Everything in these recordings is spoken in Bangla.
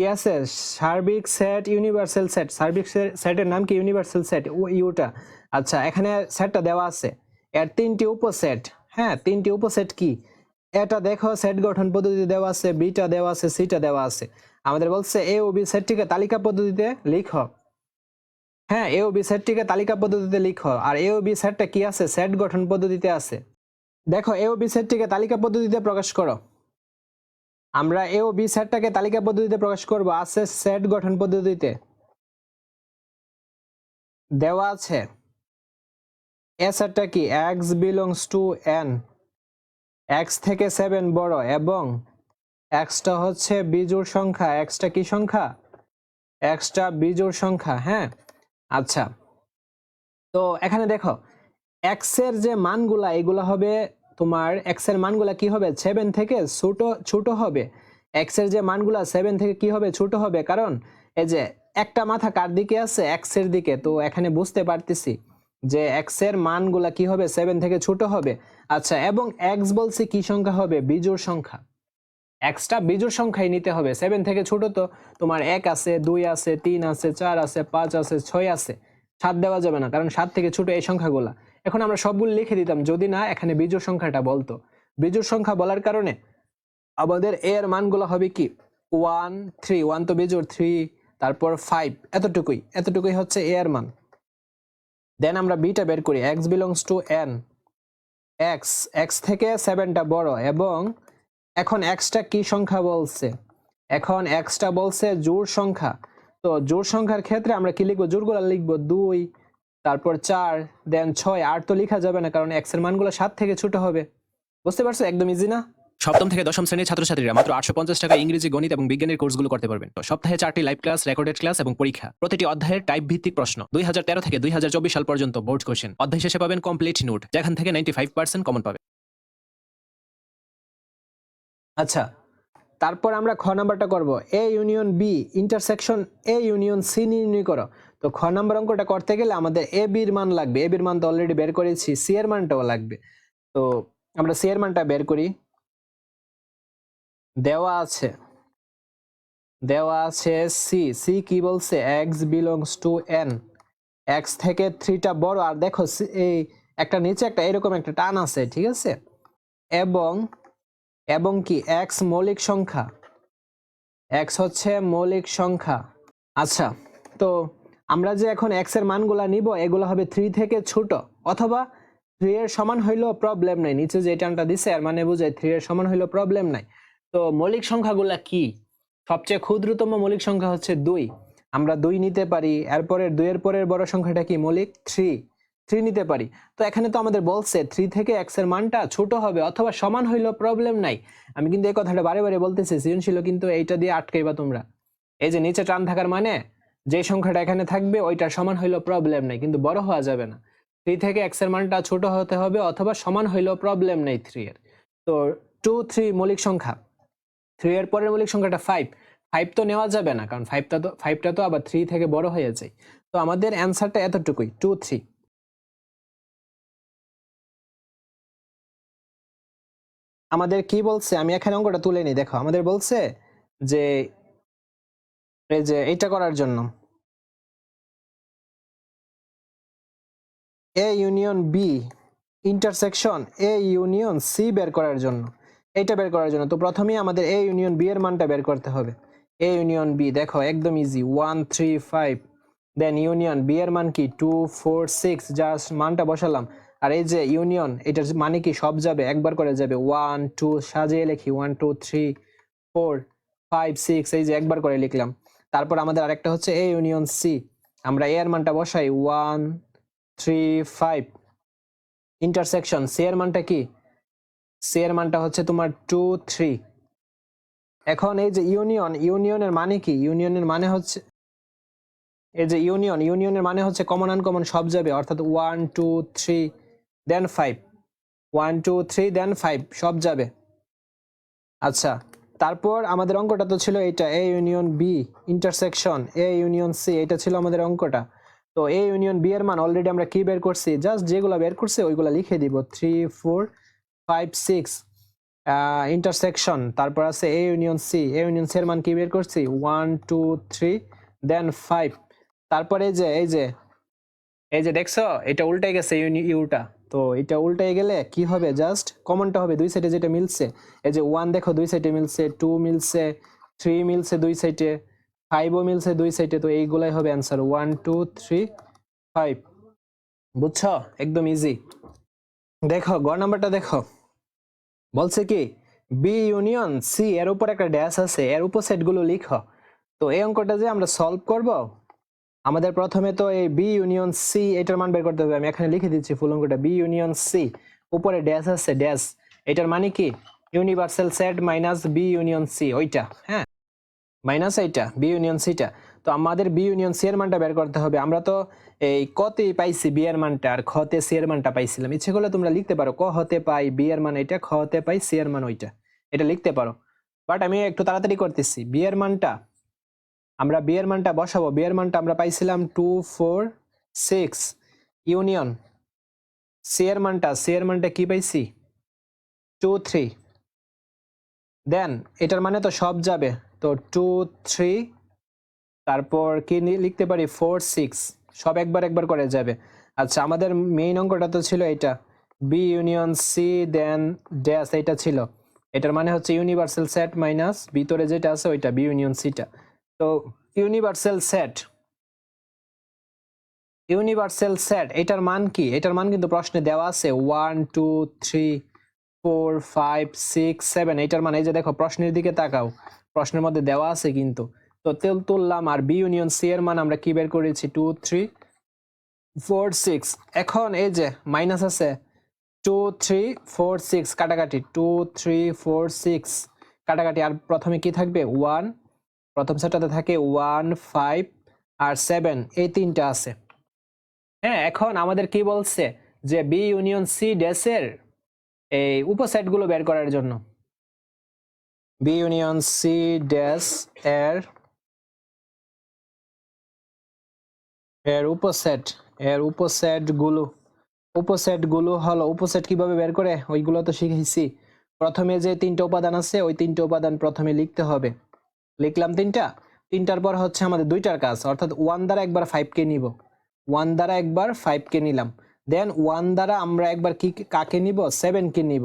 কি আছে? সার্বিক সেট ইউনিভার্সাল সেট সার্বিক সেটের নাম কি? ইউনিভার্সাল সেট ও, ইউটা। আচ্ছা এখানে সেটটা দেওয়া আছে। এর তিনটি উপসেট। হ্যাঁ তিনটি উপসেট কি? এটা দেখো সেট গঠন পদ্ধতি দেওয়া আছে বিটা দেওয়া আছে সিটা দেওয়া আছে। আমাদের বলছে এ ও বি সেটটিকে তালিকা পদ্ধতিতে লিখো। হ্যাঁ এ ও বি সেটটিকে তালিকা পদ্ধতিতে লিখো। আর এ ও বি সেটটা কি আছে? সেট গঠন পদ্ধতিতে আছে। দেখো, এ ও বি সেটটিকে তালিকা পদ্ধতিতে প্রকাশ করো। আমরা এ ও বি সেটটাকে তালিকা পদ্ধতিতে প্রকাশ করব। আছে সেট গঠন পদ্ধতিতে। দেওয়া আছে। এ সেটটা কি? X belongs to N x থেকে সেভেন বড় এবং এক্সটা হচ্ছে বিজোড় সংখ্যা। এক্সটা কি সংখ্যা? এক্সটা বিজোড় সংখ্যা হ্যাঁ? আচ্ছা। তো এখানে দেখো এক্সের যে মানগুলা, এগুলো হবে তোমার এক্সের মানগুলা কি হবে? সেভেন থেকে ছোট ছোট হবে। এক্সের যে মানগুলা সেভেন থেকে কি হবে? ছোট হবে। কারণ এই যে একটা মাথা কার দিকে আছে? এক্সের দিকে। তো এখানে বুঝতে পারতেছি যে এক্সের মানগুলা কি হবে? সেভেন থেকে ছোট হবে। আচ্ছা এবং এক্স বলছে কি সংখ্যা হবে? বিজোড় সংখ্যা। এক্সটা বিজোড় সংখ্যাই নিতে হবে। সেভেন থেকে ছোট তো তোমার এক আছে, দুই আছে, তিন আছে, চার আছে, পাঁচ আছে, ছয় আছে। সাত দেওয়া যাবে না। কারণ সাত থেকে ছোট এই সংখ্যাগুলা। এখন আমরা সবগুলো লিখে দিতাম, যদি না, এখানে বিজোড় সংখ্যাটা বলতো। বিজোড় সংখ্যা বলার কারণে আমাদের এ এর মানগুলো হবে কি? ওয়ান থ্রি ওয়ান তো বিজোড় থ্রি তারপর ফাইভ এতটুকুই এতটুকুই হচ্ছে এ এর মান। দেন আমরা বিটা বের করি x belongs to N x x থেকে সেভেনটা বড়, এবং এখন এক্সটা কি সংখ্যা বলছে? এখন এক্সটা বলছে জোড় সংখ্যা। তো জোড় সংখ্যার ক্ষেত্রে আমরা কি লিখব? জোড়গুলো লিখব দুই তারপর চার দেন ছয় আট তো লেখা যাবে না কারণ এক্সের মানগুলো সাত থেকে ছোট হবে। বুঝতে পারছ? একদম ইজি না? সপ্তম থেকে দশম শ্রেণির ছাত্রছাত্রীরা মাত্র আটশো পঞ্চাশ টাকা ইংরেজি গণিত এবং বিজ্ঞানের কোর্সগুলো করতে পারবেন। তো সপ্তাহে চারটি লাইভ ক্লাস রেকর্ডেড ক্লাস এবং পরীক্ষা। প্রতিটি অধ্যায়ের টাইপ ভিত্তিক প্রশ্ন। দুই হাজার তেরো থেকে দুই হাজার চব্বিশ সাল পর্যন্ত বোর্ড কোশ্চেন অধ্যায় শেষে পাবেন কমপ্লিট নোট যেখান থেকে নাইনটি ফাইভ পার্সেন্ট কমন পাবে আচ্ছা তারপর আমরা খ নাম্বারটা করব। A union B intersection A union C নির্ণয় করো। তো খ নাম্বার অঙ্কটা করতে গেলে আমাদের এ বির মান লাগবে। এ বির মান তো অলরেডি বের করেছি। সি এর মানটাও লাগবে। তো আমরা সি এর মানটা বের করি। দেওয়া আছে। দেওয়া আছে সি সি কি বলছে? X belongs to N x থেকে থ্রিটা বড়। আর দেখো এই একটা নিচে একটা এরকম একটা টান আছে, ঠিক আছে? এবং এবং কি? এক্স মৌলিক সংখ্যা। এক্স হচ্ছে মৌলিক সংখ্যা। আচ্ছা তো আমরা যে এখন এক্সের মানগুলা নিব, এগুলো হবে থ্রি থেকে ছোট, অথবা থ্রি এর সমান হইলেও প্রবলেম নাই। নিচে যে টানটা দিছে, এর মানে বুঝায় থ্রি এর সমান হইলেও প্রবলেম নাই। তো মৌলিক সংখ্যাগুলা কি? সবচেয়ে ক্ষুদ্রতম মৌলিক সংখ্যা হচ্ছে দুই। আমরা দুই নিতে পারি, এরপরের দুইয়ের পরের বড় সংখ্যাটা কি মৌলিক? থ্রি থ্রি নিতে পারি। তো এখানে তো আমাদের বলছে থ্রি থেকে এক্সের মানটা ছোট হবে, অথবা সমান হইলেও প্রবলেম নাই। আমি কিন্তু এই কথাটা বারে বারে বলতেছি সৃজনশীল কিন্তু এইটা দিয়ে আটকাইবা তোমরা। এই যে নিচে টান থাকার মানে যে সংখ্যাটা এখানে থাকবে, ওইটার সমান হইলেও প্রবলেম নাই, কিন্তু বড় হওয়া যাবে না। থ্রি থেকে এক্সের মানটা ছোট হতে হবে অথবা সমান হইলেও প্রবলেম নেই থ্রি এর। তো টু থ্রি মৌলিক সংখ্যা। থ্রি এর পরের মৌলিক সংখ্যাটা ফাইভ ফাইভ তো নেওয়া যাবে না, কারণ ফাইভটা তো ফাইভটা তো আবার থ্রি থেকে বড় হয়ে যায়। তো আমাদের অ্যান্সারটা এতটুকুই টু থ্রি আমাদের কি বলছে? আমি এখানে অঙ্কটা তুলে নিই, দেখো, আমাদের বলছে যে এই যে এইটা করার জন্য। A union B intersection A union C বের করার জন্য। এইটা বের করার জন্য। তো প্রথমেই আমাদের এ ইউনিয়ন বি এর মানটা বের করতে হবে। এ ইউনিয়ন বি দেখো একদম easy one three five then union B এর মান কি? টু ফোর সিক্স জাস্ট মানটা বসালাম। আর এই যে ইউনিয়ন এটার মানে কি? সব যাবে, একবার করে যাবে। ওয়ান টু সাজিয়ে লিখি। One two three four five six এই যে একবার করে লিখলাম। তারপর আমাদের আরেকটা হচ্ছে এ ইউনিয়ন সি আমরা এ এর মানটা বসাই one three five intersection C এর মানটা কি? সি এর মানটা হচ্ছে তোমার টু থ্রি এখন এই যে ইউনিয়ন ইউনিয়নের মানে কি? ইউনিয়নের মানে হচ্ছে, এই যে ইউনিয়ন ইউনিয়নের মানে হচ্ছে কমন আনকমন সব যাবে, অর্থাৎ one two three then five one two three then five সব যাবে। আচ্ছা। তারপর আমাদের অঙ্কটা তো ছিল এইটা A union B intersection A union C এটা ছিল আমাদের অঙ্কটা। তো এ ইউনিয়ন বি এর মান অলরেডি আমরা কি বের করছি? জাস্ট যেগুলো বের করছি ওইগুলো লিখে দিব। Three four five six intersection তারপর আছে A union C A union C এর মান কি বের করছি? One two three then five তারপরে এই যে এই যে এই যে দেখছ, এটা উল্টে গেছে ইউটা তো এটা উল্টে গেলে কি হবে? জাস্ট কমনটা হবে। দুই সাইডে যেটা মিলছে, এই যে ওয়ান দেখো, দুই সাইডে মিলছে টু মিলছে থ্রি মিলছে দুই সাইডে ফাইভও মিলছে দুই সাইডে তো এইগুলাই হবে answer one two three five বুঝছ? একদম ইজি দেখো গ নাম্বারটা দেখো। বলছে কি বি ইউনিয়ন সি এর উপর একটা ড্যাশ আছে, এর উপসেটগুলো লিখো। তো এই অঙ্কটা যে আমরা সলভ করব আমাদের প্রথমে তো এই বি ইউনিয়ন সি এটার মান বের করতে হবে। আমি এখানে লিখে দিচ্ছি ফুল অঙ্কটা বি ইউনিয়ন সি উপরে ড্যাশ আছে ড্যাশ এটার মানে কি? Universal set minus B union C ওইটা হ্যাঁ? মাইনাস এইটা বি ইউনিয়ন সিটা তো আমাদের বি ইউনিয়ন সি এর মানটা বের করতে হবে। আমরা তো এই কতে পাইছি বি এর মানটা, আর খতে সি এর মানটা পাইছিলাম। ইচ্ছে করলে তোমরা লিখতে পারো, ক হতে পাই বি এর মান এটা খ পাই সি এর মান ওইটা। এটা লিখতে পারো। বাট আমি একটু তাড়াতাড়ি করতেছি। বি এর মানটা আমরা বিয়ের মানটা বসাবো। বিয়ের মানটা আমরা পাইছিলাম two four six union C এর মানটা সি এর মানটা কি পাইছি? টু থ্রি দেন এটার মানে তো সব যাবে। তো টু থ্রি তারপর কি লিখতে পারি? ফোর সিক্স সব একবার একবার করে যাবে। আচ্ছা আমাদের মেইন অঙ্কটা তো ছিল এটা B union C then dash এটা ছিল। এটার মানে হচ্ছে ইউনিভার্সাল সেট মাইনাস ভিতরে যেটা আছে ওইটা বি ইউনিয়ন সিটা তো ইউনিভার্সাল সেট ইউনিভার্সাল সেট এটার মান কি? এটার মান কিন্তু প্রশ্নে দেওয়া আছে one two three four five six seven এটার মান এই যে দেখো প্রশ্নের দিকে তাকাও, প্রশ্নের মধ্যে দেওয়া আছে কিন্তু। তো তেল তুললাম আর বি ইউনিয়ন সি এর মান আমরা কি বের করেছি? টু থ্রি ফোর সিক্স এখন এই যে মাইনাস আছে টু থ্রি ফোর সিক্স কাটাকাটি টু থ্রি ফোর সিক্স কাটাকাটি, আর প্রথমে কি থাকবে? ওয়ান প্রথম সেটটাতে থাকে ওয়ান, ফাইভ আর সেভেন, এই তিনটা আছে। হ্যাঁ এখন আমাদের কি বলছে যে বি ইউনিয়ন সি ড্যাশের এই উপসেটগুলো বের করার জন্য। বি ইউনিয়ন সি ড্যাশ এর এর উপসেট এর উপসেটগুলো উপসেটগুলো হলো উপসেট কীভাবে বের করে? ওইগুলো তো শিখেছি। প্রথমে যে তিনটা উপাদান আছে, ওই তিনটা উপাদান প্রথমে লিখতে হবে। লিখলাম তিনটা। তিনটার পর হচ্ছে আমাদের দুইটার কাজ, অর্থাৎ ওয়ান দ্বারা একবার ফাইভ কে নিব। ওয়ান দ্বারা একবার ফাইভ কে নিলাম। দেন ওয়ান দ্বারা আমরা একবার কি কাকে নিব? সেভেন কে নিব।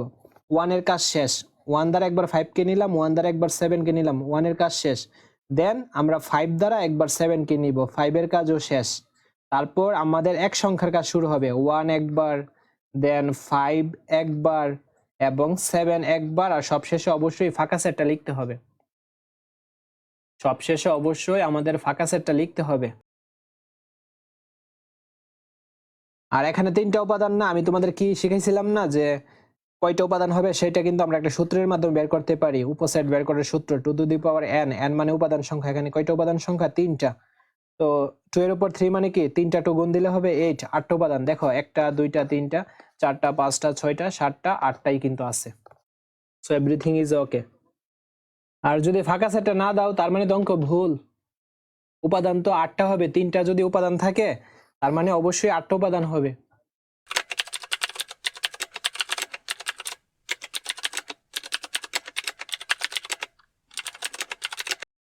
ওয়ানের কাজ শেষ। ওয়ান দ্বারা একবার ফাইভ কে নিলাম ওয়ান দ্বারা একবার সেভেন কে নিলাম ওয়ানের কাজ শেষ। দেন আমরা ফাইভ দ্বারা একবার সেভেন কে নিব ফাইভের কাজও শেষ। তারপর আমাদের এক সংখ্যার কাজ শুরু হবে ওয়ান একবার দেন ফাইভ একবার এবং সেভেন একবার, আর সবশেষে অবশ্যই ফাঁকা সেটটা লিখতে হবে। সবশেষে অবশ্যই আমাদের ফাঁকা সেটটা লিখতে হবে। আর এখানে তিনটা উপাদান না, আমি তোমাদের কি শিখাইছিলাম না যে কয়টা উপাদান হবে সেটা কিন্তু আমরা একটা সূত্রের মাধ্যমে বের করতে পারি। উপসেট বের করার সূত্র two to the power n n মানে উপাদান সংখ্যা। এখানে কয়টা উপাদান সংখ্যা? তিনটা। তো টু এর উপর থ্রি মানে কি? তিনটা টু গুণ দিলে হবে এইট। আটটা উপাদান। দেখো, একটা, দুইটা, তিনটা, চারটা, পাঁচটা, ছয়টা, সাতটা, আটটাই কিন্তু আছে। সো এভরিথিং ইজ ওকে আর যদি ফাঁকা সেটটা না দাও, তার মানে তো অঙ্ক ভুল। উপাদান তো আটটা হবে, তিনটা যদি উপাদান থাকে, তার মানে অবশ্যই আটটা উপাদান হবে।